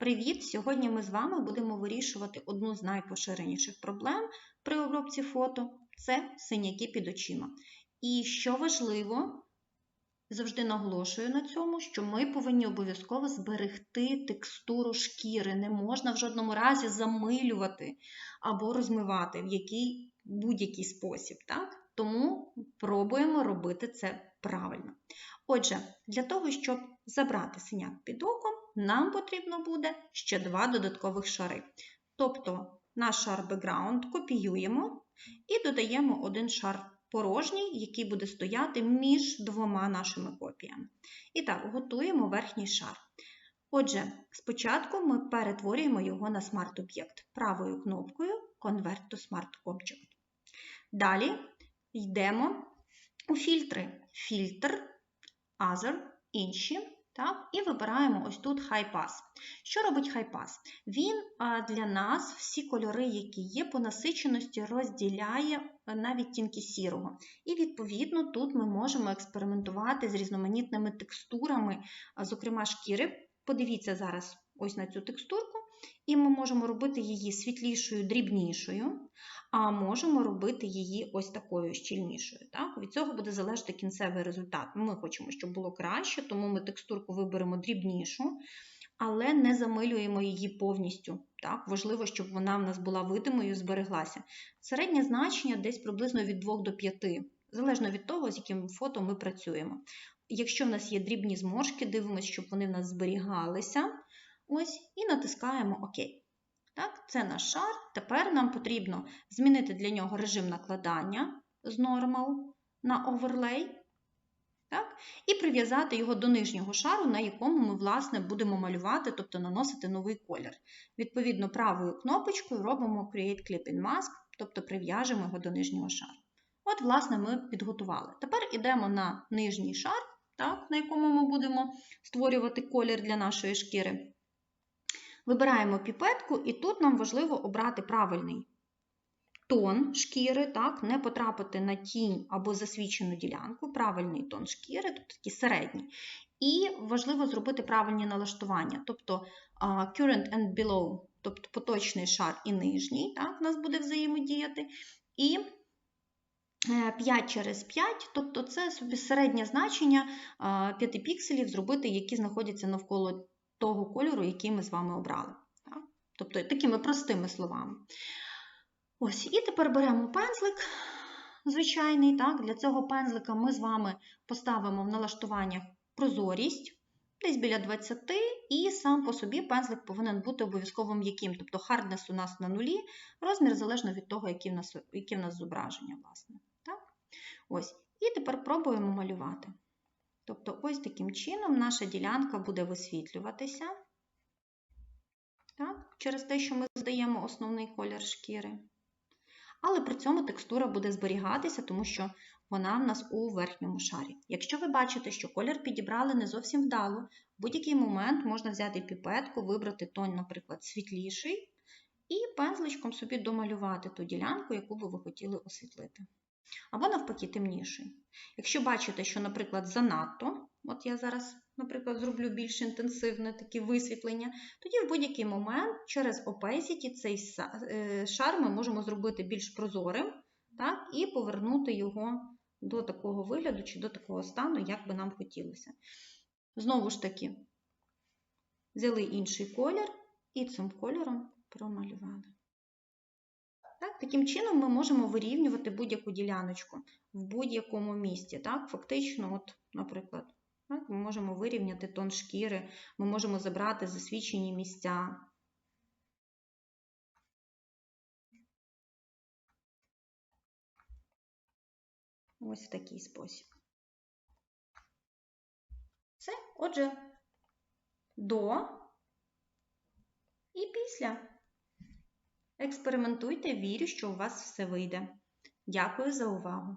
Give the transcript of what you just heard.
Привіт! Сьогодні ми з вами будемо вирішувати одну з найпоширеніших проблем при обробці фото це синяки під очима. І що важливо, завжди наголошую на цьому, що ми повинні обов'язково зберегти текстуру шкіри. Не можна в жодному разі замилювати або розмивати в який будь-який спосіб. Так? Тому пробуємо робити це правильно. Отже, для того, щоб забрати синяк під оком, нам потрібно буде ще два додаткових шари. Тобто наш шар background копіюємо і додаємо один шар порожній, який буде стояти між двома нашими копіями. І так, готуємо верхній шар. Отже, спочатку ми перетворюємо його на смарт-об'єкт правою кнопкою Convert to Smart Object. Далі йдемо у фільтри. Фільтр, Other, інші. Так? І вибираємо ось тут High Pass. Що робить High Pass? Він для нас всі кольори, які є по насиченості, розділяє на відтінки сірого. І, відповідно, тут ми можемо експериментувати з різноманітними текстурами, зокрема шкіри. Подивіться зараз ось на цю текстурку, і ми можемо робити її світлішою, дрібнішою, а можемо робити її ось такою щільнішою. Так? Від цього буде залежати кінцевий результат. Ми хочемо, щоб було краще, тому ми текстурку виберемо дрібнішу, але не замилюємо її повністю. Так? Важливо, щоб вона в нас була видимою, збереглася. Середнє значення десь приблизно від 2 до 5, залежно від того, з яким фото ми працюємо. Якщо в нас є дрібні зморшки, дивимося, щоб вони в нас зберігалися. Ось, і натискаємо ОК. Так, Це наш шар. Тепер нам потрібно змінити для нього режим накладання з Normal на Overlay. Так? І прив'язати його до нижнього шару, на якому ми, власне, будемо малювати, тобто наносити новий колір. Відповідно, правою кнопочкою робимо Create Clipping Mask, тобто прив'яжемо його до нижнього шару. От, власне, ми підготували. Тепер йдемо на нижній шар, так, на якому ми будемо створювати колір для нашої шкіри. Вибираємо піпетку, і тут нам важливо обрати правильний тон шкіри, так, не потрапити на тінь або засвічену ділянку, правильний тон шкіри, тобто такий середній. І важливо зробити правильні налаштування, тобто current and below, тобто поточний шар і нижній, так, у нас буде взаємодіяти. І 5 е, через 5, тобто це собі середнє значення 5 пікселів зробити, які знаходяться навколо того кольору, який ми з вами обрали. Так? Тобто такими простими словами. Ось, І тепер беремо пензлик звичайний. Так? Для цього пензлика ми з вами поставимо в налаштуваннях прозорість, десь біля 20, і сам по собі пензлик повинен бути обов'язково м'яким. Тобто hardness у нас на нулі, розмір залежно від того, яке в нас яке в нас зображення. власне. Так? Ось. І тепер пробуємо малювати. Тобто, ось таким чином наша ділянка буде висвітлюватися так, через те, що ми здаємо основний колір шкіри. Але при цьому текстура буде зберігатися, тому що вона в нас у верхньому шарі. Якщо ви бачите, що колір підібрали не зовсім вдало, в будь-який момент можна взяти піпетку, вибрати тон, наприклад, світліший, і пензличком собі домалювати ту ділянку, яку би ви хотіли освітлити або навпаки темніший. Якщо бачите, що, наприклад, занадто, от я зараз, наприклад, зроблю більш інтенсивне таке висвітлення, тоді в будь-який момент через opacity цей е, шар ми можемо зробити більш прозорим так, і повернути його до такого вигляду чи до такого стану, як би нам хотілося. Знову ж таки, взяли інший колір і цим кольором промалювали. Так? Таким чином ми можемо вирівнювати будь-яку діляночку в будь-якому місці. Так? Фактично, от, наприклад, так? ми можемо вирівняти тон шкіри, ми можемо забрати засвічені місця. Ось в такий спосіб. Все, отже, до і після. Експериментуйте, вірю, що у вас все вийде. Дякую за увагу!